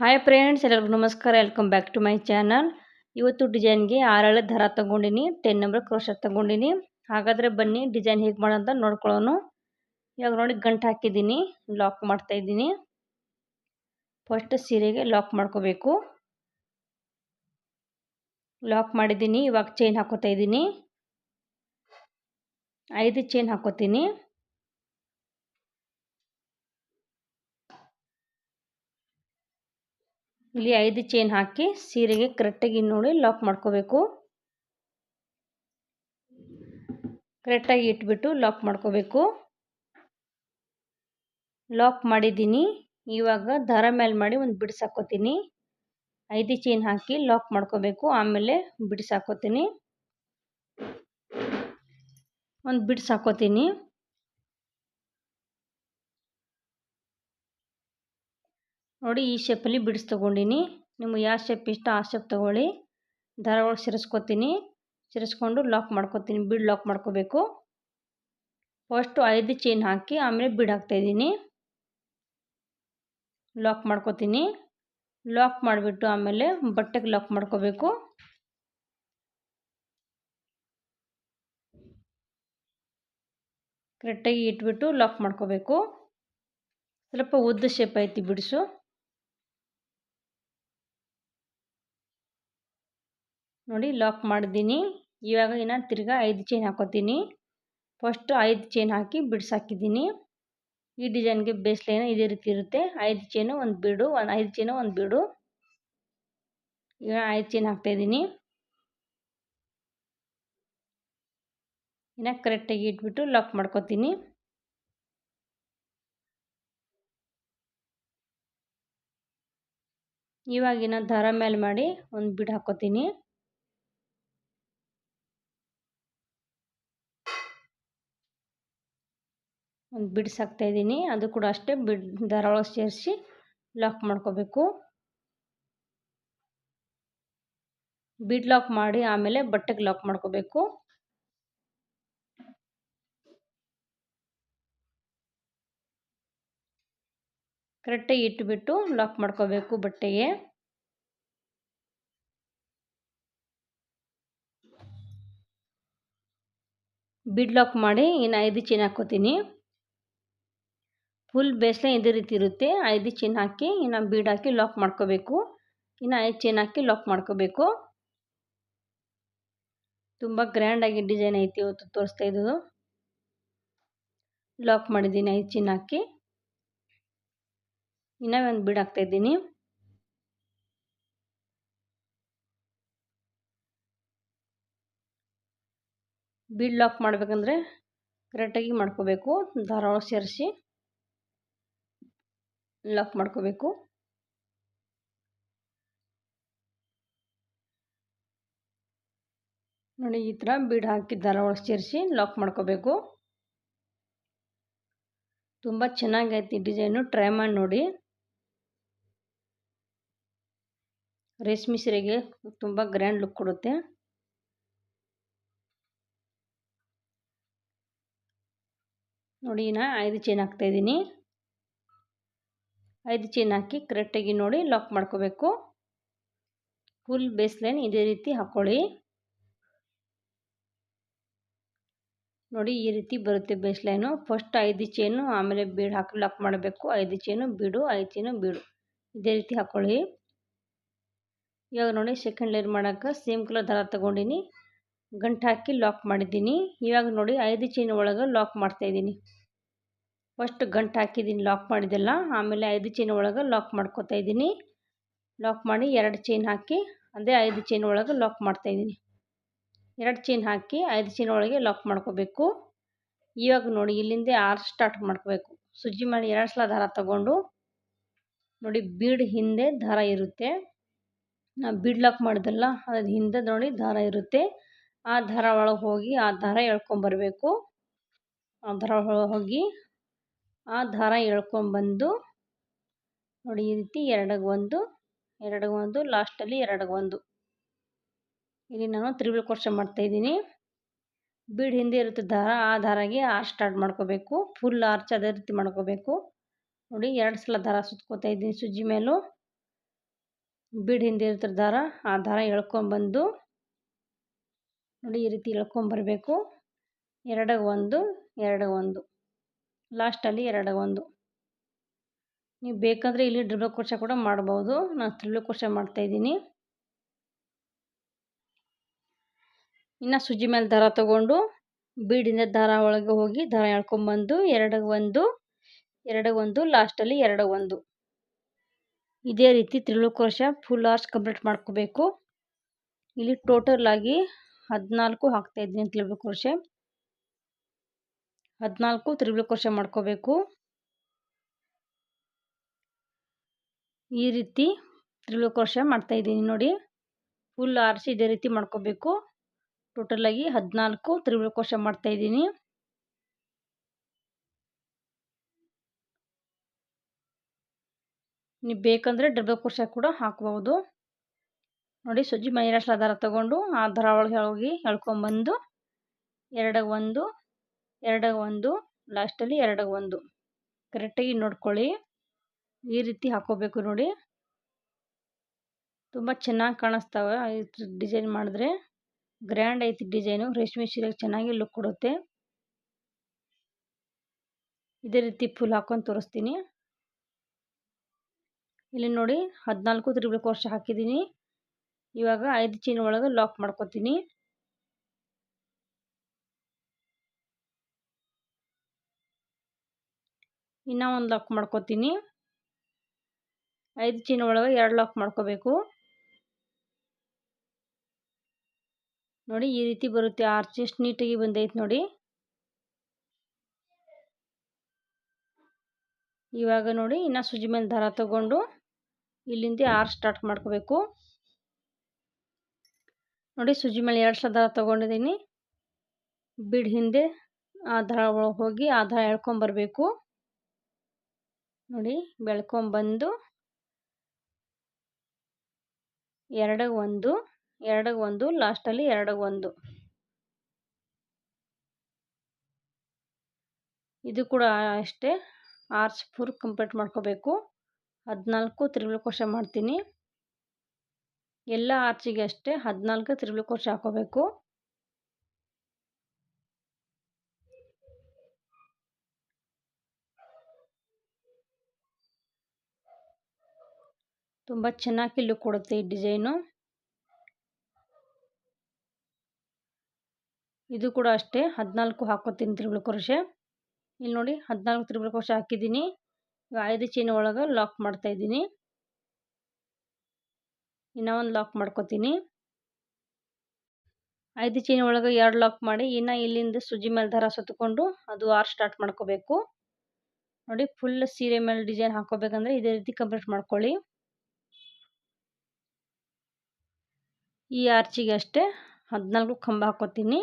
Hi friends ಎಲ್ಲರಿಗೂ ನಮಸ್ಕಾರ. Welcome back to my channel ಇವತ್ತು ಡಿಸೈನ್ಗೆ ಆರೇಳು ದರ ತಗೊಂಡಿನಿ ಟೆನ್ ನಂಬರ್ ಕ್ರೋಶ ತಗೊಂಡಿನಿ. ಹಾಗಾದರೆ ಬನ್ನಿ ಡಿಸೈನ್ ಹೇಗೆ ಮಾಡೋಂತ ನೋಡ್ಕೊಳ್ಳೋಣ. ಇವಾಗ ನೋಡಿ, ಗಂಟು ಹಾಕಿದ್ದೀನಿ ಲಾಕ್ ಮಾಡ್ತಾ ಇದ್ದೀನಿ. ಫಸ್ಟ್ ಸೀರೆಗೆ ಲಾಕ್ ಮಾಡ್ಕೋಬೇಕು. ಲಾಕ್ ಮಾಡಿದ್ದೀನಿ, ಇವಾಗ ಚೈನ್ ಹಾಕೋತಾ ಇದ್ದೀನಿ. ಐದು ಚೈನ್ ಹಾಕೋತೀನಿ. ಇಲ್ಲಿ ಐದು ಚೈನ್ ಹಾಕಿ ಸೀರೆಗೆ ಕರೆಕ್ಟಾಗಿ ನೋಡಿ ಲಾಕ್ ಮಾಡ್ಕೋಬೇಕು. ಕರೆಕ್ಟಾಗಿ ಇಟ್ಬಿಟ್ಟು ಲಾಕ್ ಮಾಡ್ಕೋಬೇಕು. ಲಾಕ್ ಮಾಡಿದ್ದೀನಿ. ಇವಾಗ ದಾರ ಮೇಲೆ ಮಾಡಿ ಒಂದು ಬಿಡ್ಸ್ ಹಾಕೋತೀನಿ. ಐದು ಚೈನ್ ಹಾಕಿ ಲಾಕ್ ಮಾಡ್ಕೋಬೇಕು. ಆಮೇಲೆ ಬಿಡ್ಸ್ ಹಾಕೋತೀನಿ. ಒಂದು ಬಿಡಿಸಾಕೋತೀನಿ ನೋಡಿ ಈ ಶೇಪಲ್ಲಿ ಬಿಡಿಸಿ ತೊಗೊಂಡಿನಿ. ನಿಮ್ಗೆ ಯಾವ ಶೇಪ್ ಇಷ್ಟ ಆ ಶೇಪ್ ತೊಗೊಳ್ಳಿ. ದಾರ ಒಳಗೆ ಸಿರಿಸ್ಕೊತೀನಿ. ಸಿರಿಸ್ಕೊಂಡು ಲಾಕ್ ಮಾಡ್ಕೊತೀನಿ. ಬಿಡ್ ಲಾಕ್ ಮಾಡ್ಕೋಬೇಕು. ಫಸ್ಟು ಐದು ಚೈನ್ ಹಾಕಿ ಆಮೇಲೆ ಬಿಡ್ ಹಾಕ್ತಾಯಿದ್ದೀನಿ ಲಾಕ್ ಮಾಡ್ಕೋತೀನಿ. ಲಾಕ್ ಮಾಡಿಬಿಟ್ಟು ಆಮೇಲೆ ಬಟ್ಟೆಗೆ ಲಾಕ್ ಮಾಡ್ಕೋಬೇಕು. ಕರೆಕ್ಟಾಗಿ ಇಟ್ಬಿಟ್ಟು ಲಾಕ್ ಮಾಡ್ಕೋಬೇಕು. ಸ್ವಲ್ಪ ಉದ್ದ ಶೇಪ್ ಐತಿ ಬಿಡಿಸು. ನೋಡಿ ಲಾಕ್ ಮಾಡಿದ್ದೀನಿ ಇವಾಗ ಇನ್ನು ತಿರ್ಗಾ ಐದು ಚೈನ್ ಹಾಕೋತೀನಿ. ಫಸ್ಟ್ ಐದು ಚೈನ್ ಹಾಕಿ ಬಿಡಿಸಾಕಿದ್ದೀನಿ ಈ ಡಿಸೈನ್ಗೆ ಬೇಸ್ ಲೈನ್ ಇದೇ ರೀತಿ ಇರುತ್ತೆ. ಐದು ಚೈನು ಒಂದು ಬೀಡು, ಒಂದು ಐದು ಚೈನು ಒಂದು ಬೀಡು. ಈಗ ಐದು ಚೈನ್ ಹಾಕ್ತಾಯಿದ್ದೀನಿ ಇನ್ನು ಕರೆಕ್ಟಾಗಿ ಇಟ್ಬಿಟ್ಟು ಲಾಕ್ ಮಾಡ್ಕೋತೀನಿ. ಇವಾಗಿನ ದಾರ ಮೇಲೆ ಮಾಡಿ ಒಂದು ಬಿಡ್ ಹಾಕೋತೀನಿ. ಒಂದು ಬಿಡ್ಸ್ ಹಾಕ್ತಾಯಿದ್ದೀನಿ ಅದು ಕೂಡ ಅಷ್ಟೇ ಬಿಡ್ ದಾರ ಸೇರಿಸಿ ಲಾಕ್ ಮಾಡ್ಕೋಬೇಕು. ಬಿಡ್ ಲಾಕ್ ಮಾಡಿ ಆಮೇಲೆ ಬಟ್ಟೆಗೆ ಲಾಕ್ ಮಾಡ್ಕೋಬೇಕು. ಕರೆಕ್ಟಾಗಿ ಇಟ್ಬಿಟ್ಟು ಲಾಕ್ ಮಾಡ್ಕೋಬೇಕು ಬಟ್ಟೆಗೆ. ಬಿಡ್ ಲಾಕ್ ಮಾಡಿ ಇನ್ನು ಐದು ಚೈನ್ ಹಾಕೋತೀನಿ ಫುಲ್ ಬೇಸ್ಲೆ ಇದೇ ರೀತಿ ಇರುತ್ತೆ. ಐದು ಚೈನ್ ಹಾಕಿ, ಇನ್ನು ಬೀಡ್ ಹಾಕಿ ಲಾಕ್ ಮಾಡ್ಕೋಬೇಕು. ಇನ್ನು ಐದು ಚೈನ್ ಹಾಕಿ ಲಾಕ್ ಮಾಡ್ಕೋಬೇಕು. ತುಂಬ ಗ್ರ್ಯಾಂಡಾಗಿ ಡಿಸೈನ್ ಐತಿ ಇವತ್ತು ತೋರಿಸ್ತಾ ಇದ್ದು ಲಾಕ್ ಮಾಡಿದ್ದೀನಿ ಐದು ಚೈನ್ ಹಾಕಿ. ಇನ್ನೂ ಒಂದು ಬೀಡ್ ಹಾಕ್ತಾ ಇದ್ದೀನಿ. ಬೀಡ್ ಲಾಕ್ ಮಾಡಬೇಕಂದ್ರೆ ಕರೆಕ್ಟಾಗಿ ಮಾಡ್ಕೋಬೇಕು. ದಾರ ಸೇರಿಸಿ. ಲಾಕ್ ಮಾಡ್ಕೋಬೇಕು. ನೋಡಿ, ಈ ಥರ ಬೀಡ್ ಹಾಕಿ ದಾರ ಒಳಗೆ ಸೇರಿಸಿ ಲಾಕ್ ಮಾಡ್ಕೋಬೇಕು. ತುಂಬ ಚೆನ್ನಾಗೈತಿ ಡಿಸೈನು. ಟ್ರೈ ಮಾಡಿ ನೋಡಿ. ರೇಷ್ಮೆ ಸೀರೆಗೆ ತುಂಬ ಗ್ರ್ಯಾಂಡ್ ಲುಕ್ ಕೊಡುತ್ತೆ. ನೋಡಿ ನಾ ಐದು ಚೈನ್ ಹಾಕ್ತಾಯಿದ್ದೀನಿ ಐದು ಚೈನ್ ಹಾಕಿ ಕರೆಕ್ಟಾಗಿ ನೋಡಿ ಲಾಕ್ ಮಾಡ್ಕೋಬೇಕು. ಫುಲ್ ಬೇಸ್ ಲೈನ್ ಇದೇ ರೀತಿ ಹಾಕ್ಕೊಳ್ಳಿ ನೋಡಿ ಈ ರೀತಿ ಬರುತ್ತೆ ಬೇಸ್ ಲೈನು ಫಸ್ಟ್ ಐದು ಚೈನು, ಆಮೇಲೆ ಬೀಡು ಹಾಕಿ ಲಾಕ್ ಮಾಡಬೇಕು. ಐದು ಚೈನು ಬೀಡು ಐದು ಚೈನು ಬೀಡು ಇದೇ ರೀತಿ ಹಾಕ್ಕೊಳ್ಳಿ ಇವಾಗ ನೋಡಿ ಸೆಕೆಂಡ್ ಲೇರ್ ಮಾಡೋಕ್ಕೆ ಸೇಮ್ ಕಲರ್ ದಾರ ತೊಗೊಂಡಿನಿ. ಗಂಟು ಹಾಕಿ ಲಾಕ್ ಮಾಡಿದ್ದೀನಿ. ಇವಾಗ ನೋಡಿ ಐದು ಚೈನ್ ಒಳಗೆ ಲಾಕ್ ಮಾಡ್ತಾಯಿದ್ದೀನಿ ಫಸ್ಟ್ ಗಂಟು ಹಾಕಿದ್ದೀನಿ ಲಾಕ್ ಮಾಡಿದ್ದೆಲ್ಲ. ಆಮೇಲೆ ಐದು ಚೈನ್ ಒಳಗೆ ಲಾಕ್ ಮಾಡ್ಕೋತಾ ಇದ್ದೀನಿ. ಲಾಕ್ ಮಾಡಿ ಎರಡು ಚೈನ್ ಹಾಕಿ ಅದೇ ಐದು ಚೈನ್ ಒಳಗೆ ಲಾಕ್ ಮಾಡ್ತಾಯಿದ್ದೀನಿ ಎರಡು ಚೈನ್ ಹಾಕಿ, ಐದು ಚೈನ್ ಒಳಗೆ ಲಾಕ್ ಮಾಡ್ಕೋಬೇಕು. ಇವಾಗ ನೋಡಿ, ಇಲ್ಲಿಂದ ಆರು ಸ್ಟಾರ್ಟ್ ಮಾಡ್ಕೋಬೇಕು. ಸುಜ್ಜಿ ಮಾಡಿ ಎರಡು ಸಲ ದಾರ ತಗೊಂಡು, ನೋಡಿ ಬೀಡ್ ಹಿಂದೆ ದಾರ ಇರುತ್ತೆ. ನಾವು ಬೀಡ್ ಲಾಕ್ ಮಾಡಿದಲ್ಲ ಅದ್ರ ಹಿಂದೆ ನೋಡಿ ದಾರ ಇರುತ್ತೆ. ಆ ದಾರ ಒಳಗೆ ಹೋಗಿ, ಆ ದಾರ ಎಳ್ಕೊಂಬರ್ಬೇಕು. ಆ ದಾರ ಹೋಗಿ ಆ ದಾರ ಎಳ್ಕೊಂಬಂದು ನೋಡಿ ಈ ರೀತಿ ಎರಡಿಗೆ ಒಂದು ಎರಡಿಗೆ ಒಂದು ಲಾಸ್ಟಲ್ಲಿ ಎರಡಿಗೆ ಒಂದು ಇಲ್ಲಿ ನಾನು ತ್ರಿಬಲ್ ಕ್ರೋಶ ಮಾಡ್ತಾಯಿದ್ದೀನಿ ಬೀಡ್ ಹಿಂದೆ ಇರುತ್ತೆ ದಾರ ಆ ದಾರಾಗೆ ಆರ್ ಸ್ಟಾರ್ಟ್ ಮಾಡ್ಕೋಬೇಕು. ಫುಲ್ ಆರ್ಚ್ ಅದೇ ರೀತಿ ಮಾಡ್ಕೋಬೇಕು. ನೋಡಿ ಎರಡು ಸಲ ದಾರ ಸುತ್ಕೋತಾ ಇದ್ದೀನಿ ಸುಜ್ಜಿ ಮೇಲೂ. ಬೀಡ್ ಹಿಂದೆ ಇರುತ್ತೆ ದಾರ ಆ ದಾರ ಎಳ್ಕೊಂಬಂದು ನೋಡಿ ಈ ರೀತಿ ಎಳ್ಕೊಂಬರಬೇಕು. ಎರಡಗೆ ಒಂದು ಎರಡಗೆ ಒಂದು ಲಾಸ್ಟಲ್ಲಿ ಎರಡು ಒಂದು. ನೀವು ಬೇಕಂದರೆ ಇಲ್ಲಿ ಡ್ರಿಬಲ್ ಕ್ರೋಶ ಕೂಡ ಮಾಡ್ಬೋದು. ನಾನು ತ್ರಿಬಲ್ ಕ್ರೋಶ ಮಾಡ್ತಾಯಿದ್ದೀನಿ ಇನ್ನು ಸುಜಿ ಮೇಲೆ ದಾರ ತಗೊಂಡು ಬೀಡಿಂದ ದಾರ ಒಳಗೆ ಹೋಗಿ ದಾರ ಎಳ್ಕೊಂಬಂದು ಎರಡು ಒಂದು ಎರಡು ಒಂದು, ಲಾಸ್ಟಲ್ಲಿ ಎರಡು ಒಂದು. ಇದೇ ರೀತಿ triple crochet full arch complete ಮಾಡ್ಕೋಬೇಕು. ಇಲ್ಲಿ ಟೋಟಲ್ ಆಗಿ ಹದಿನಾಲ್ಕು ಹಾಕ್ತಾಯಿದ್ದೀನಿ ತ್ರಿಬಲ್ ಕ್ರೋಶ ಹದಿನಾಲ್ಕು ತ್ರಿಬಲ್ ಕ್ರೋಶ ಮಾಡ್ಕೋಬೇಕು. ಈ ರೀತಿ ತ್ರಿಬಲ್ ಕ್ರೋಶ ಮಾಡ್ತಾಯಿದ್ದೀನಿ ನೋಡಿ. ಫುಲ್ ಆರಿಸಿ ಇದೇ ರೀತಿ ಮಾಡ್ಕೋಬೇಕು. ಟೋಟಲಾಗಿ ಹದಿನಾಲ್ಕು ತ್ರಿಬಲ್ ಕ್ರೋಶ ಮಾಡ್ತಾಯಿದ್ದೀನಿ ನೀವು ಬೇಕಂದರೆ ಡಬಲ್ ಕ್ರೋಶ ಕೂಡ ಹಾಕ್ಬೋದು. ನೋಡಿ ಸುಜ್ಜಿ ಮೈರಾಶ್ರ ದಾರ ತಗೊಂಡು, ಆ ದಾರ ಒಳಗೆ ಹೋಗಿ ಎಳ್ಕೊಂಬಂದು ಎರಡು ಒಂದು ಎರಡಾಗ ಒಂದು ಲಾಸ್ಟಲ್ಲಿ ಎರಡಾಗ ಒಂದು ಕರೆಕ್ಟಾಗಿ ನೋಡ್ಕೊಳ್ಳಿ. ಈ ರೀತಿ ಹಾಕೋಬೇಕು ನೋಡಿ. ತುಂಬ ಚೆನ್ನಾಗಿ ಕಾಣಿಸ್ತಾವೆ ಡಿಸೈನ್ ಮಾಡಿದ್ರೆ. ಗ್ರ್ಯಾಂಡ್ ಐತಿ ಡಿಸೈನು, ರೇಷ್ಮೆ ಸೀರೆಗೆ ಚೆನ್ನಾಗಿ ಲುಕ್ ಕೊಡುತ್ತೆ. ಇದೇ ರೀತಿ ಫುಲ್ ಹಾಕೊಂಡು ತೋರಿಸ್ತೀನಿ. ಇಲ್ಲಿ ನೋಡಿ ಹದಿನಾಲ್ಕು ತ್ರಿಬಲ್ ವರ್ಷ ಹಾಕಿದ್ದೀನಿ. ಇವಾಗ ಐದು ಚೀನ ಒಳಗೆ ಲಾಕ್ ಮಾಡ್ಕೊತೀನಿ. ಇನ್ನೂ ಒಂದು ಲಾಕ್ ಮಾಡ್ಕೊತೀನಿ. ಐದು ಚೀನ ಒಳಗೆ ಎರಡು ಲಾಕ್ ಮಾಡ್ಕೋಬೇಕು. ನೋಡಿ ಈ ರೀತಿ ಬರುತ್ತೆ. ಆರ್ಚ್ ಎಷ್ಟು ನೀಟಾಗಿ ಬಂದೈತೆ ನೋಡಿ. ಇವಾಗ ನೋಡಿ ಇನ್ನು ಸುಜಿ ಮೇಲೆ ದಾರ ತಗೊಂಡು ಇಲ್ಲಿಂದ ಆರ್ ಸ್ಟಾರ್ಟ್ ಮಾಡ್ಕೋಬೇಕು. ನೋಡಿ ಸುಜಿ ಮೇಲೆ ಎರಡು ಸಲ ದಾರ ತೊಗೊಂಡಿದ್ದೀನಿ. ಬಿಡ್ ಹಿಂದೆ ಆ ದಾರ ಒಳಗೆ ಹೋಗಿ ಆ ದಾರ ಎಳ್ಕೊಂಬರ್ಬೇಕು ನೋಡಿ ಬೆಳ್ಕೊಂಬಂದು ಎರಡಗೆ ಒಂದು ಎರಡಗೆ ಒಂದು ಲಾಸ್ಟಲ್ಲಿ ಎರಡಗೆ ಒಂದು. ಇದು ಕೂಡ ಅಷ್ಟೇ ಆರ್ಚ್ ಫುಲ್ ಕಂಪ್ಲೀಟ್ ಮಾಡ್ಕೋಬೇಕು. ಹದಿನಾಲ್ಕು ತ್ರಿಬಲ್ ಕೋಶ ಮಾಡ್ತೀನಿ. ಎಲ್ಲ ಆರ್ಚಿಗೆ ಅಷ್ಟೇ ಹದಿನಾಲ್ಕು ತ್ರಿಬಲ್ ಕೋಶ ಹಾಕೋಬೇಕು. ತುಂಬ ಚೆನ್ನಾಗಿ ಲುಕ್ ಕೊಡುತ್ತೆ ಈ ಡಿಸೈನು. ಇದು ಕೂಡ ಅಷ್ಟೇ, ಹದಿನಾಲ್ಕು ಹಾಕೋತೀನಿ ತ್ರಿಬಲ್ ಕ್ರೋಶೆ. ಇಲ್ಲಿ ನೋಡಿ, ಹದಿನಾಲ್ಕು ತ್ರಿಬಲ್ ಕ್ರೋಶ ಹಾಕಿದ್ದೀನಿ. ಐದು ಚೈನ್ ಒಳಗೆ ಲಾಕ್ ಮಾಡ್ತಾ ಇದ್ದೀನಿ. ಇನ್ನೂ ಒಂದು ಲಾಕ್ ಮಾಡ್ಕೋತೀನಿ. ಐದು ಚೈನ್ ಒಳಗೆ ಎರಡು ಲಾಕ್ ಮಾಡಿ, ಇನ್ನು ಇಲ್ಲಿಂದ ಸುಜಿ ಮೇಲೆ ದಾರ ಸುತ್ತಕೊಂಡು ಅದು ಆರ್ ಸ್ಟಾರ್ಟ್ ಮಾಡ್ಕೋಬೇಕು. ನೋಡಿ, ಫುಲ್ ಸೀರೆ ಮೇಲೆ ಡಿಸೈನ್ ಹಾಕೋಬೇಕಂದ್ರೆ ಇದೇ ರೀತಿ ಕಂಪ್ಲೀಟ್ ಮಾಡ್ಕೊಳ್ಳಿ. ಈ ಆರ್ಚಿಗೆ ಅಷ್ಟೇ. ಹದಿನಾಲ್ಕು ಕಂಬ ಹಾಕೋತೀನಿ.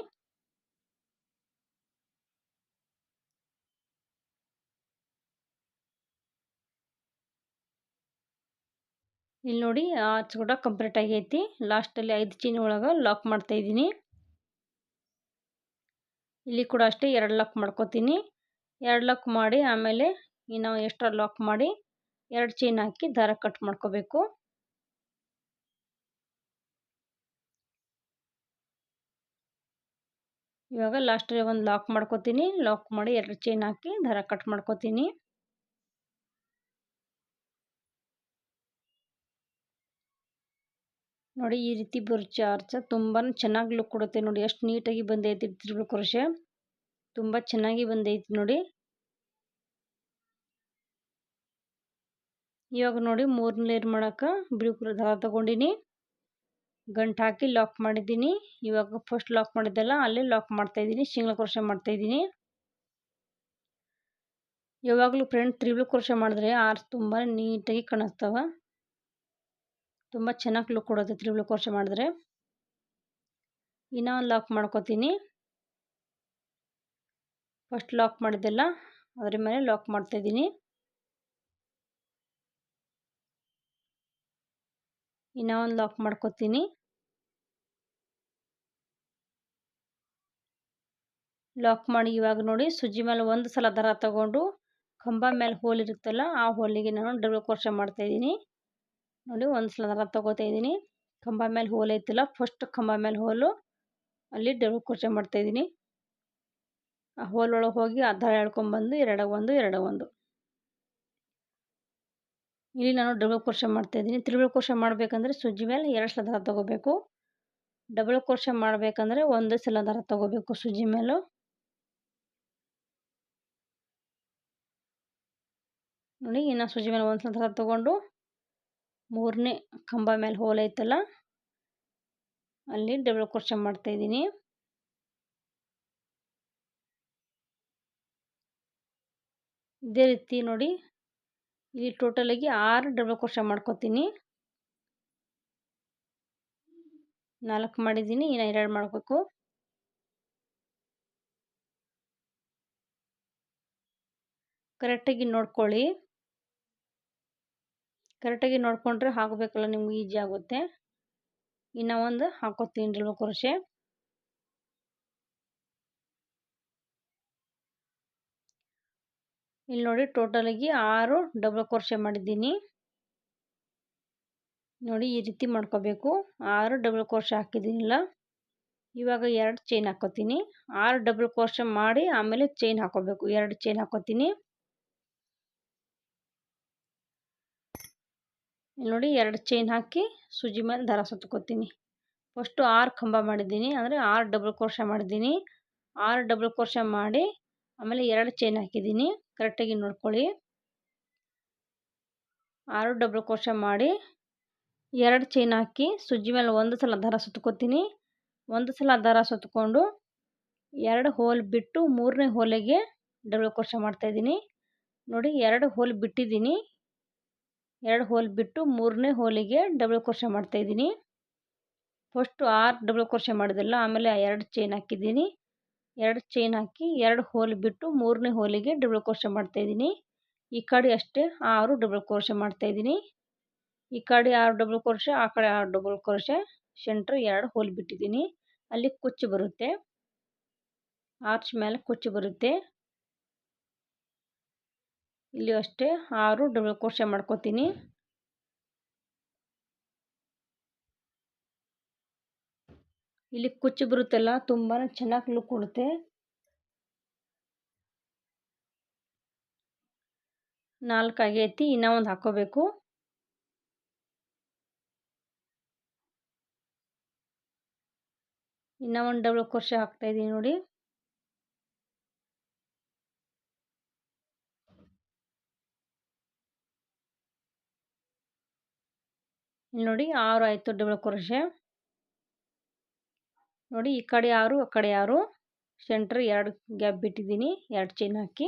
ಇಲ್ಲಿ ನೋಡಿ ಆರ್ಚ್ ಕೂಡ ಕಂಪ್ಲೀಟ್ ಆಗೈತಿ. ಲಾಸ್ಟಲ್ಲಿ ಐದು ಚೀನಿ ಒಳಗೆ ಲಾಕ್ ಮಾಡ್ತಾ ಇದ್ದೀನಿ. ಇಲ್ಲಿ ಕೂಡ ಅಷ್ಟೇ ಎರಡು ಲಾಕ್ ಮಾಡ್ಕೋತೀನಿ. ಎರಡು ಲಾಕ್ ಮಾಡಿ ಆಮೇಲೆ ಇನ್ನು ಎಕ್ಸ್ಟ್ರಾ ಲಾಕ್ ಮಾಡಿ ಎರಡು ಚೈನ್ ಹಾಕಿ ದಾರ ಕಟ್ ಮಾಡ್ಕೋಬೇಕು. ಇವಾಗ ಲಾಸ್ಟಲ್ಲಿ ಒಂದು ಲಾಕ್ ಮಾಡ್ಕೋತೀನಿ. ಲಾಕ್ ಮಾಡಿ ಎರಡು ಚೈನ್ ಹಾಕಿ ದಾರ ಕಟ್ ಮಾಡ್ಕೋತೀನಿ. ನೋಡಿ ಈ ರೀತಿ ಬರುತ್ತೆ ಆರ್ಚ ತುಂಬಾ ಚೆನ್ನಾಗಿ ಲುಕ್ ಕೊಡುತ್ತೆ ನೋಡಿ. ಎಷ್ಟು ನೀಟಾಗಿ ಬಂದೈತಿ ತ್ರಿಬಲ್ ಕ್ರೋಶೆ. ತುಂಬ ಚೆನ್ನಾಗಿ ಬಂದೈತಿ ನೋಡಿ. ಇವಾಗ ನೋಡಿ ಮೂರನೇ ಲೇರ್ ಮಾಡೋಕೆ ಬಿಳಿ ದಾರ ತಗೊಂಡಿನಿ. ಗಂಟು ಹಾಕಿ ಲಾಕ್ ಮಾಡಿದ್ದೀನಿ. ಇವಾಗ ಫಸ್ಟ್ ಲಾಕ್ ಮಾಡಿದ್ದೆಲ್ಲ ಅಲ್ಲೇ ಲಾಕ್ ಮಾಡ್ತಾಯಿದ್ದೀನಿ ಸಿಂಗಲ್ ಕ್ರೋಶ ಮಾಡ್ತಾಯಿದ್ದೀನಿ ಯಾವಾಗಲೂ ಫ್ರೆಂಡ್ ತ್ರಿಬಲ್ ಕ್ರೋಶ ಮಾಡಿದ್ರೆ ಆರ್ಸ್ ತುಂಬ ನೀಟಾಗಿ ಕಾಣಿಸ್ತವೆ ತುಂಬ ಚೆನ್ನಾಗಿ ಲುಕ್ ಕೊಡುತ್ತೆ ತ್ರಿಬಲ್ ಕ್ರೋಶ ಮಾಡಿದ್ರೆ. ಇನ್ನೂ ಲಾಕ್ ಮಾಡ್ಕೋತೀನಿ. ಫಸ್ಟ್ ಲಾಕ್ ಮಾಡಿದ್ದೆಲ್ಲ, ಅದ್ರ ಮೇಲೆ ಲಾಕ್ ಮಾಡ್ತಾಯಿದ್ದೀನಿ ಇನ್ನೂ ಒಂದು ಲಾಕ್ ಮಾಡ್ಕೋತೀನಿ. ಲಾಕ್ ಮಾಡಿ ಇವಾಗ ನೋಡಿ ಸುಜ್ಜಿ ಮೇಲೆ ಒಂದು ಸಲ ದರ ತಗೊಂಡು ಕಂಬ ಮೇಲೆ ಹೋಲ್ ಇರುತ್ತಲ್ಲ ಆ ಹೋಲಿಗೆ ನಾನು ಡಬಲ್ ಮಾಡ್ತಾ ಮಾಡ್ತಾಯಿದ್ದೀನಿ ನೋಡಿ ಒಂದು ಸಲ ದರ ತಗೋತಾ ಇದ್ದೀನಿ. ಕಂಬ ಮೇಲೆ ಹೋಲ್ ಐತಿಲ್ಲ ಫಸ್ಟ್ ಕಂಬ ಮೇಲೆ ಹೋಲು ಅಲ್ಲಿ ಡಬಲ್ ಮಾಡ್ತಾ ಮಾಡ್ತಾಯಿದ್ದೀನಿ ಆ ಹೋಲ್ ಒಳಗೆ ಹೋಗಿ ಆ ದರ ಎಳ್ಕೊಂಬಂದು ಎರಡ ಒಂದು ಎರಡ ಒಂದು. ಇಲ್ಲಿ ನಾನು ಡಬಲ್ ಕ್ರೋಶೆ ಮಾಡ್ತಾಯಿದ್ದೀನಿ ತ್ರಿಬಲ್ ಕೋರ್ಷನ್ ಮಾಡಬೇಕಂದ್ರೆ ಸುಜ್ಜಿ ಮೇಲೆ ಎರಡು ಸಲ ದಾರ ತೊಗೋಬೇಕು. ಡಬಲ್ ಕೋರ್ಷನ್ ಮಾಡಬೇಕಂದ್ರೆ ಒಂದು ಸಲ ದಾರ ತೊಗೋಬೇಕು ಸುಜ್ಜಿ ಮೇಲೂ. ನೋಡಿ, ಇನ್ನು ಸುಜ್ಜಿ ಮೇಲೆ ಒಂದು ಸಲ ದಾರ ತೊಗೊಂಡು ಮೂರನೇ ಕಂಬ ಮೇಲೆ ಹೋಲ್ ಐತಲ್ಲ, ಅಲ್ಲಿ ಡಬಲ್ ಕ್ರೋಶೆ ಮಾಡ್ತಾಯಿದ್ದೀನಿ ಇದೇ ರೀತಿ ನೋಡಿ ಇಲ್ಲಿ ಟೋಟಲಾಗಿ ಆರು ಡಬಲ್ ಕ್ರೋಶೆ ಮಾಡ್ಕೊತೀನಿ. ನಾಲ್ಕು ಮಾಡಿದ್ದೀನಿ, ಇನ್ನು ಎರಡು ಮಾಡಬೇಕು. ಕರೆಕ್ಟಾಗಿ ನೋಡ್ಕೊಳ್ಳಿ. ಕರೆಕ್ಟಾಗಿ ನೋಡಿಕೊಂಡ್ರೆ ಹಾಕಬೇಕಲ್ಲ, ನಿಮ್ಗೆ ಈಜಿ ಆಗುತ್ತೆ. ಇನ್ನು ಒಂದು ಹಾಕೋತೀನಿ ಡಬಲ್ ಕ್ರೋಶೆ ಇಲ್ಲಿ ನೋಡಿ ಟೋಟಲಾಗಿ ಆರು ಡಬಲ್ ಕ್ರೋಶೆ ಮಾಡಿದ್ದೀನಿ. ನೋಡಿ ಈ ರೀತಿ ಮಾಡ್ಕೋಬೇಕು. ಆರು ಡಬಲ್ ಕ್ರೋಶೆ ಹಾಕಿದ್ದೀನಿಲ್ಲ. ಇವಾಗ ಎರಡು ಚೈನ್ ಹಾಕೋತೀನಿ. ಆರು ಡಬಲ್ ಕ್ರೋಶೆ ಮಾಡಿ ಆಮೇಲೆ ಚೈನ್ ಹಾಕೋಬೇಕು. ಎರಡು ಚೈನ್ ಹಾಕೋತೀನಿ. ನೋಡಿ ಎರಡು ಚೈನ್ ಹಾಕಿ ಸುಜಿ ಮೇಲೆ ದರ ಸುತ್ತಕೋತೀನಿ ಫಸ್ಟು ಆರು ಕಂಬ ಮಾಡಿದ್ದೀನಿ. ಅಂದರೆ ಆರು ಡಬಲ್ ಕ್ರೋಶೆ ಮಾಡಿದ್ದೀನಿ. ಆರು ಡಬಲ್ ಕ್ರೋಶೆ ಮಾಡಿ ಆಮೇಲೆ ಎರಡು ಚೈನ್ ಹಾಕಿದ್ದೀನಿ. ಕರೆಕ್ಟಾಗಿ ನೋಡ್ಕೊಳ್ಳಿ. ಆರು ಡಬಲ್ ಕೋಶ ಮಾಡಿ ಎರಡು ಚೈನ್ ಹಾಕಿ ಸುಜ್ಜಿ ಮೇಲೆ ಒಂದು ಸಲ ದಾರ ಸುತ್ಕೋತೀನಿ. ಒಂದು ಸಲ ದಾರ ಸುತ್ತಕೊಂಡು ಎರಡು ಹೋಲ್ ಬಿಟ್ಟು ಮೂರನೇ ಹೋಲಿಗೆ ಡಬಲ್ ಮಾಡ್ತಾ ಮಾಡ್ತಾಯಿದ್ದೀನಿ ನೋಡಿ ಎರಡು ಹೋಲ್ ಬಿಟ್ಟಿದ್ದೀನಿ. ಎರಡು ಹೋಲ್ ಬಿಟ್ಟು ಮೂರನೇ ಹೋಲಿಗೆ ಡಬಲ್ ಕೋಶ ಮಾಡ್ತಾಯಿದ್ದೀನಿ ಫಸ್ಟು ಆರು ಡಬಲ್ ಕೋಶ ಮಾಡಿದಲ್ಲ ಆಮೇಲೆ ಎರಡು ಚೈನ್ ಹಾಕಿದ್ದೀನಿ. ಎರಡು ಚೈನ್ ಹಾಕಿ ಎರಡು ಹೋಲ್ ಬಿಟ್ಟು ಮೂರನೇ ಹೋಲಿಗೆ ಡಬಲ್ ಕ್ರೋಶೆ ಮಾಡ್ತಾಯಿದ್ದೀನಿ ಈ ಕಡೆ ಅಷ್ಟೇ ಆರು ಡಬಲ್ ಕ್ರೋಶೆ ಮಾಡ್ತಾಯಿದ್ದೀನಿ ಈ ಕಡೆ ಆರು ಡಬಲ್ ಕ್ರೋಶೆ ಆ ಕಡೆ ಆರು ಡಬಲ್ ಕೋರ್ಷ ಸೆಂಟ್ರ್ ಎರಡು ಹೋಲ್ ಬಿಟ್ಟಿದ್ದೀನಿ. ಅಲ್ಲಿ ಕುಚ್ಚು ಬರುತ್ತೆ. ಆರ್ಚ್ ಮೇಲೆ ಕುಚ್ಚು ಬರುತ್ತೆ. ಇಲ್ಲಿ ಅಷ್ಟೇ ಆರು ಡಬಲ್ ಕೋರ್ಷ ಮಾಡ್ಕೋತೀನಿ. ಇಲ್ಲಿ ಕುಚ್ಚು ಬರುತ್ತಲ್ಲ ತುಂಬಾ ಚೆನ್ನಾಗಿ ಲುಕ್ ಕೊಡುತ್ತೆ ನಾಲ್ಕು ಆಗೈತಿ ಇನ್ನೂ ಒಂದು ಹಾಕೋಬೇಕು. ಇನ್ನೂ ಒಂದು ಡಬಲ್ ಕ್ರೋಶ ಹಾಕ್ತಾ ಇದ್ದೀನಿ ನೋಡಿ. ಇಲ್ಲಿ ನೋಡಿ ಆರು ಆಯಿತು ಡಬಲ್ ಕ್ರೋಶೆ. ನೋಡಿ ಈ ಕಡೆ ಯಾರು, ಆ ಕಡೆ ಯಾರು? ಸೆಂಟ್ರ್ ಎರಡು ಗ್ಯಾಪ್ ಬಿಟ್ಟಿದ್ದೀನಿ. ಎರಡು ಚೈನ್ ಹಾಕಿ.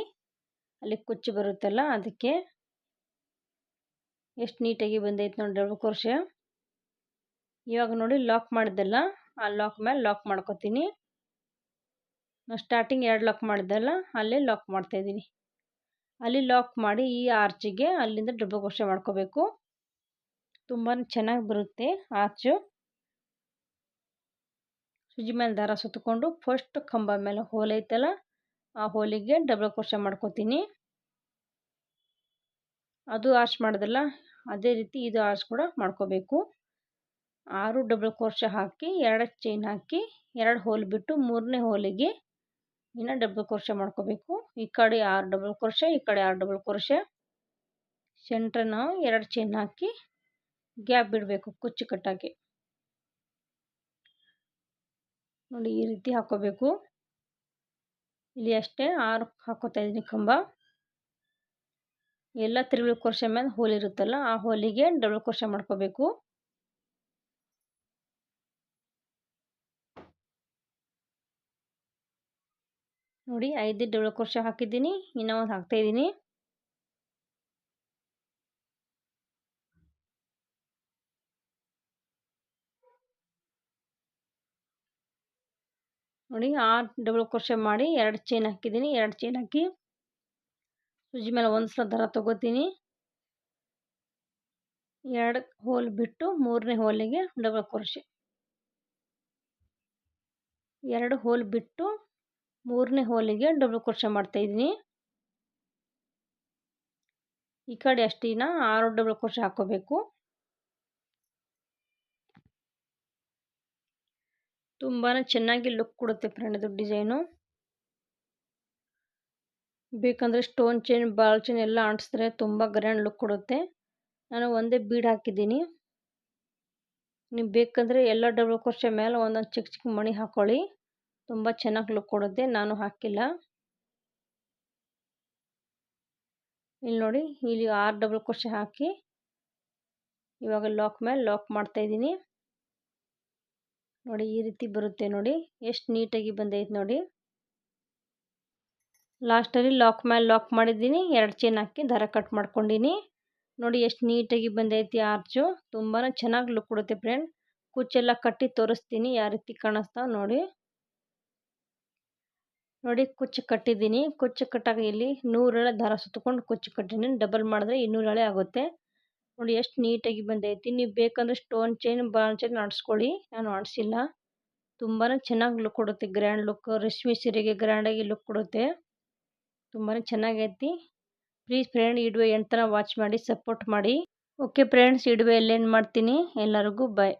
ಅಲ್ಲಿ ಕುಚ್ಚು ಬರುತ್ತಲ್ಲ, ಅದಕ್ಕೆ ಎಷ್ಟು ನೀಟಾಗಿ ಬಂದೈತೆ ನೋಡಿ ಡಬಲ್ ಕ್ರೋಶೆ ಇವಾಗ ನೋಡಿ ಲಾಕ್ ಮಾಡಿದ್ದಲ್ಲ, ಆ ಲಾಕ್ ಮೇಲೆ ಲಾಕ್ ಮಾಡ್ಕೊತೀನಿ. ನಾವು ಸ್ಟಾರ್ಟಿಂಗ್ ಎರಡು ಲಾಕ್ ಮಾಡಿದ್ದಲ್ಲ, ಅಲ್ಲೇ ಲಾಕ್ ಮಾಡ್ತಾಯಿದ್ದೀನಿ ಅಲ್ಲಿ ಲಾಕ್ ಮಾಡಿ ಈ ಆರ್ಚಿಗೆ ಅಲ್ಲಿಂದ ಡಬಲ್ ಕ್ರೋಶೆ ಮಾಡ್ಕೋಬೇಕು. ತುಂಬಾ ಚೆನ್ನಾಗಿ ಬರುತ್ತೆ ಆರ್ಚು ಸುಜಿ ಮೇಲೆ ದಾರ ಸುತ್ತಕೊಂಡು ಫಸ್ಟ್ ಕಂಬ ಮೇಲೆ ಹೋಲ್ ಐತಲ್ಲ, ಆ ಹೋಲಿಗೆ ಡಬಲ್ ಕ್ರೋಶ ಮಾಡ್ಕೋತೀನಿ. ಅದು ಆರ್ಚ್ ಮಾಡಿದಲ್ಲ, ಅದೇ ರೀತಿ ಇದು ಆರ್ಚ್ ಕೂಡ ಮಾಡ್ಕೋಬೇಕು. ಆರು ಡಬಲ್ ಕ್ರೋಶ ಹಾಕಿ, ಎರಡು ಚೈನ್ ಹಾಕಿ, ಎರಡು ಹೋಲ್ ಬಿಟ್ಟು ಮೂರನೇ ಹೋಲಿಗೆ ಇನ್ನು ಡಬಲ್ ಕ್ರೋಶ ಮಾಡ್ಕೋಬೇಕು. ಈ ಕಡೆ ಆರು ಡಬಲ್ ಕ್ರೋಶ ಈ ಕಡೆ ಆರು ಡಬಲ್ ಕ್ರೋಶ ಸೆಂಟ್ರ್ ನಾವು ಎರಡು ಚೈನ್ ಹಾಕಿ ಗ್ಯಾಪ್ ಬಿಡಬೇಕು ಕುಚ್ಚು ಕಟ್ಟಾಕಿ ನೋಡಿ ಈ ರೀತಿ ಹಾಕೋಬೇಕು. ಇಲ್ಲಿ ಅಷ್ಟೇ ಆರು ಹಾಕೋತಾ ಇದ್ದೀನಿ ಕಂಬ. ಎಲ್ಲ ತಿರುಳು ಕ್ರೋಶ ಮೇಲೆ ಹೋಲ್ ಇರುತ್ತಲ್ಲ, ಆ ಹೋಲಿಗೆ ಡಬಲ್ ಕ್ರೋಶೆ ಮಾಡ್ಕೋಬೇಕು. ನೋಡಿ ಐದು ಡಬಲ್ ಕ್ರೋಶೆ ಹಾಕಿದ್ದೀನಿ ಇನ್ನೂ ಒಂದು ಹಾಕ್ತಾಯಿದ್ದೀನಿ ನೋಡಿ ಆರು ಡಬಲ್ ಕ್ರೋಶೆ ಮಾಡಿ ಎರಡು ಚೈನ್ ಹಾಕಿದ್ದೀನಿ. ಎರಡು ಚೈನ್ ಹಾಕಿ ಸುಜಿ ಮೇಲೆ ಒಂದು ಸಲ ದರ ತೊಗೋತೀನಿ. ಎರಡು ಹೋಲ್ ಬಿಟ್ಟು ಮೂರನೇ ಹೋಲಿಗೆ ಡಬಲ್ ಕ್ರೋಶೆ ಎರಡು ಹೋಲ್ ಬಿಟ್ಟು ಮೂರನೇ ಹೋಲಿಗೆ ಡಬಲ್ ಕ್ರೋಶೆ ಮಾಡ್ತಾಯಿದ್ದೀನಿ ಈ ಕಡೆ ಅಷ್ಟಿನ, ಆರು ಡಬಲ್ ಕ್ರೋಶೆ ಹಾಕೋಬೇಕು. ತುಂಬಾ ಚೆನ್ನಾಗಿ ಲುಕ್ ಕೊಡುತ್ತೆ ಫ್ರೆಂಡ್ ಇದು ಡಿಸೈನು. ಬೇಕಂದರೆ ಸ್ಟೋನ್ ಚೈನ್ ಬಾಲ್ ಚೈನ್ ಎಲ್ಲ ಅಂಟಿಸಿದ್ರೆ ತುಂಬ ಗ್ರ್ಯಾಂಡ್ ಲುಕ್ ಕೊಡುತ್ತೆ. ನಾನು ಒಂದೇ ಬೀಡ್ ಹಾಕಿದ್ದೀನಿ. ನೀವು ಬೇಕಂದರೆ ಎಲ್ಲ ಡಬಲ್ ಕ್ರೋಶೆ ಮೇಲೆ ಒಂದೊಂದು ಚಿಕ್ಕ ಚಿಕ್ಕ ಮಣಿ ಹಾಕ್ಕೊಳ್ಳಿ ತುಂಬ ಚೆನ್ನಾಗಿ ಲುಕ್ ಕೊಡುತ್ತೆ, ನಾನು ಹಾಕಿಲ್ಲ. ಇಲ್ಲಿ ನೋಡಿ, ಇಲ್ಲಿ ಆರು ಡಬಲ್ ಕ್ರೋಶೆ ಹಾಕಿ ಇವಾಗ ಲಾಕ್ ಮೇಲೆ ಲಾಕ್ ಮಾಡ್ತಾಯಿದ್ದೀನಿ ನೋಡಿ ಈ ರೀತಿ ಬರುತ್ತೆ ನೋಡಿ. ಎಷ್ಟು ನೀಟಾಗಿ ಬಂದೈತೆ ನೋಡಿ. ಲಾಸ್ಟಲ್ಲಿ ಲಾಕ್ ಮೇಲೆ ಲಾಕ್ ಮಾಡಿದ್ದೀನಿ. ಎರಡು ಚೈನ್ ಹಾಕಿ ದಾರ ಕಟ್ ಮಾಡ್ಕೊಂಡಿನಿ. ನೋಡಿ ಎಷ್ಟು ನೀಟಾಗಿ ಬಂದೈತಿ ಆರ್ಚು ತುಂಬಾ ಚೆನ್ನಾಗಿ ಲುಕ್ ಕೊಡುತ್ತೆ ಫ್ರೆಂಡ್ ಕುಚ್ಚೆಲ್ಲ ಕಟ್ಟಿ ತೋರಿಸ್ತೀನಿ ಯಾವ ರೀತಿ ಕಾಣಿಸ್ತಾವೆ ನೋಡಿ. ನೋಡಿ ಕುಚ್ಚು ಕಟ್ಟಿದ್ದೀನಿ. ಕುಚ್ಚು ಕಟ್ಟಾಗ ಇಲ್ಲಿ ನೂರಳೆ ದಾರ ಸುತ್ತಕೊಂಡು ಕುಚ್ಚು ಕಟ್ಟಿದ್ದೀನಿ. ಡಬಲ್ ಮಾಡಿದ್ರೆ ಇನ್ನೂರಳೆ ಆಗುತ್ತೆ. ನೋಡಿ ಎಷ್ಟು ನೀಟಾಗಿ ಬಂದೈತಿ. ನೀವು ಬೇಕಂದ್ರೆ ಸ್ಟೋನ್ ಚೈನ್ ಬಾಲ್ ಚೈನ್ ಆಡಿಸ್ಕೊಳ್ಳಿ. ನಾನು ಆಡಿಸಿಲ್ಲ. ತುಂಬಾ ಚೆನ್ನಾಗಿ ಲುಕ್ ಕೊಡುತ್ತೆ. ಗ್ರ್ಯಾಂಡ್ ಲುಕ್ ರೇಷ್ಮೆ ಸೀರೆಗೆ ಗ್ರ್ಯಾಂಡಾಗಿ ಲುಕ್ ಕೊಡುತ್ತೆ. ತುಂಬಾ ಚೆನ್ನಾಗೈತಿ. ಪ್ಲೀಸ್ ಫ್ರೆಂಡ್ ಈ ವಿಡಿಯೋ ವಾಚ್ ಮಾಡಿ ಸಪೋರ್ಟ್ ಮಾಡಿ. ಓಕೆ ಫ್ರೆಂಡ್ಸ್ ಈ ವಿಡಿಯೋ ಎಲ್ಲೇನು ಮಾಡ್ತೀನಿ. ಎಲ್ಲರಿಗೂ ಬಾಯ್